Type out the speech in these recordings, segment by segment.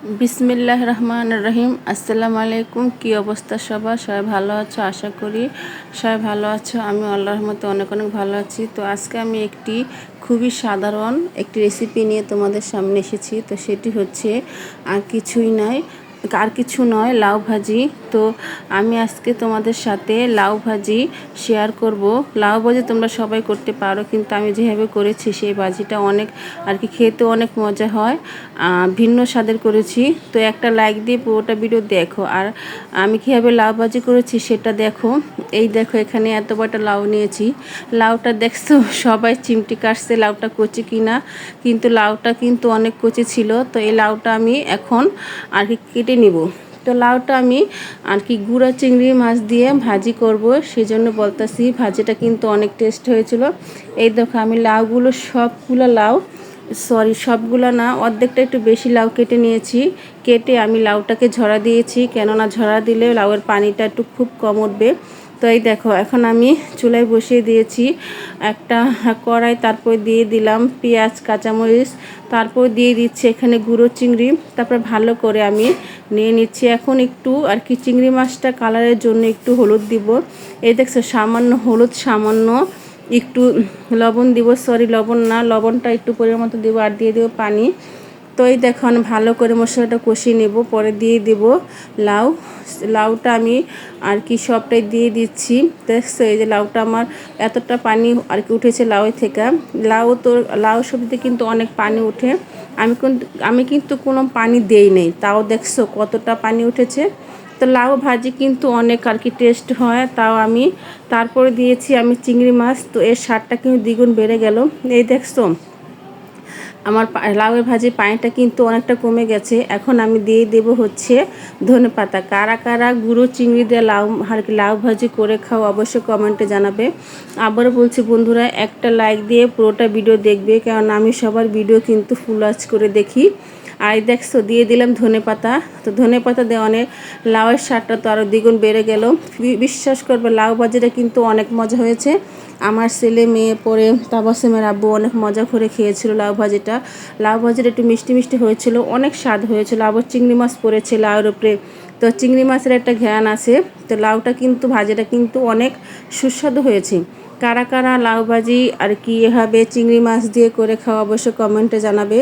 বিসমিল্লাহ রহমান রহিম, আসসালামু আলাইকুম। কী অবস্থা সবার? সবাই ভালো আছো? আশা করি সবাই ভালো আছো। আমি আল্লাহ রহমতে অনেক অনেক ভালো আছি। তো আজকে আমি একটি খুবই সাধারণ একটি রেসিপি নিয়ে তোমাদের সামনে এসেছি। তো সেটি হচ্ছে আর কিছুই নয় আর কিছু নয়, লাউ ভাজি। তো আমি আজকে তোমাদের সাথে লাউ ভাজি শেয়ার করব। লাউ ভাজি তোমরা সবাই করতে পারো, কিন্তু আমি যেভাবে করেছি সেই ভাজিটা অনেক আর কি খেতে অনেক মজা হয়। ভিন্ন স্বাদের করেছি। তো একটা লাইক দিয়ে পুরোটা ভিডিও দেখো। আর আমি কীভাবে লাউ ভাজি করেছি সেটা দেখো। এই দেখো, এখানে এত বড়টা লাউ নিয়েছি। লাউটা দেখছ? সবাই চিমটি কাটছে লাউটা কচি কিনা। কিন্তু লাউটা কিন্তু অনেক কচি ছিল। তো এই লাউটা আমি এখন আর কি কেটে নিব। তো লাউটা আমি আর কি গুঁড়া চিংড়ি মাছ দিয়ে ভাজি করব সেই জন্য বলতেছি ভাজিটা কিন্তু অনেক টেস্ট হয়েছিল। এই দেখো আমি লাউগুলো সবগুলো লাউ সরি সবগুলো না, অর্ধেকটা একটু বেশি লাউ কেটে নিয়েছি। কেটে আমি লাউটাকে ঝরা দিয়েছি, কেননা ঝরা দিলে লাউয়ের পানিটা একটু খুব কম উঠবে। তো এই দেখো, এখন আমি চুলায় বসিয়ে দিয়েছি একটা কড়াই, তারপর দিয়ে দিলাম পেঁয়াজ, কাঁচামরিচ, তারপর দিয়ে দিচ্ছি এখানে গুঁড়ো চিংড়ি, তারপর ভালো করে আমি নিয়ে নিচ্ছি। এখন একটু আর কি চিংড়ি মাছটা কালারের জন্য একটু হলুদ দিব। এই দেখছ, সামান্য হলুদ, সামান্য একটু লবণ দিব। সরি, লবণ না, লবণটা একটু পরিমাণ মতো দেবো আর দিয়ে দেবো পানি। তো এই দেখুন ভালো করে মশলাটা কষিয়ে নেব, পরে দিয়ে দেব লাউ। লাউটা আমি আর কি সবটাই দিয়ে দিচ্ছি। দেখছ এই যে লাউটা আমার এতটা পানি আর কি উঠেছে লাউ থেকে। লাউ তো লাউ সবজিতে কিন্তু অনেক পানি উঠে। আমি কিন্তু আমি কিন্তু কোনো পানি দেই নেই। তাও দেখছ কতটা পানি উঠেছে। তো লাউ ভাজি কিন্তু অনেক আর কি টেস্ট হয়। তাও আমি, তারপরে দিয়েছি আমি চিংড়ি মাছ। তো এর স্বাদটা কিন্তু দ্বিগুণ বেড়ে গেল। এই দেখছ আমার লাউয়ের ভাজি পানিটা কিন্তু অনেকটা কমে গেছে। এখন আমি দিয়ে দেব হচ্ছে ধনে পাতা। কারা কারা গুঁড়ো, চিংড়ি দিয়ে লাউ আর কি লাউ ভাজি করে খাও অবশ্যই কমেন্টে জানাবে। আবারও বলছি বন্ধুরা, একটা লাইক দিয়ে পুরোটা ভিডিও দেখবে কারণ আমি সবার ভিডিও কিন্তু ফুল আজ করে দেখি। আর দেখছ, দিয়ে দিলাম ধনে পাতা। তো ধনে পাতা দিয়ে অনেক লাউয়ের স্বাদটা তো আরও দ্বিগুণ বেড়ে গেল। বিশ্বাস করবে, লাউ ভাজিটা কিন্তু অনেক মজা হয়েছে। আমার ছেলে, মেয়ে পরে তাবাসেমের আব্বু অনেক মজা করে খেয়েছিল লাউ ভাজিটা। লাউ ভাজিটা একটু মিষ্টি মিষ্টি হয়েছিল, অনেক স্বাদ হয়েছিল। আবার চিংড়ি মাছ পড়েছে লাউর উপরে। তো চিংড়ি মাছের একটা ঘ্যান আছে। তো লাউটা কিন্তু ভাজিটা কিন্তু অনেক সুস্বাদু হয়েছে। কারা কারা লাউ ভাজি আর কি এভাবে চিংড়ি মাছ দিয়ে করে খাওয়া অবশ্যই কমেন্টে জানাবে।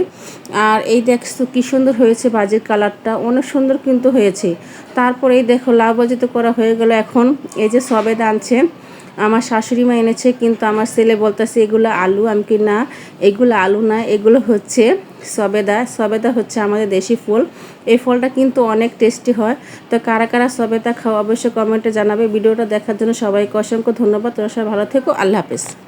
আর এই দেখছ কী সুন্দর হয়েছে ভাজির কালারটা, অনেক সুন্দর কিন্তু হয়েছে। তারপরে এই দেখো লাউ ভাজি তো করা হয়ে গেল এখন। এই যে সবে আনছে আমার শাশুড়ি মা এনেছে, কিন্তু আমার ছেলে বলতেছে, এগুলো আলু, আমি কি না, এগুলো আলু না, এগুলো হচ্ছে সবেদা সবেদা হচ্ছে আমাদের দেশি ফুল। এই ফলটা কিন্তু অনেক টেস্টি হয়। তো কারা কারা সবেদা খাওয়া অবশ্যই কমেন্টে জানাবে। ভিডিওটা দেখার জন্য সবাইকে অসংখ্য ধন্যবাদ। তোরা সবাই ভালো থেকো। আল্লাহ হাফেজ।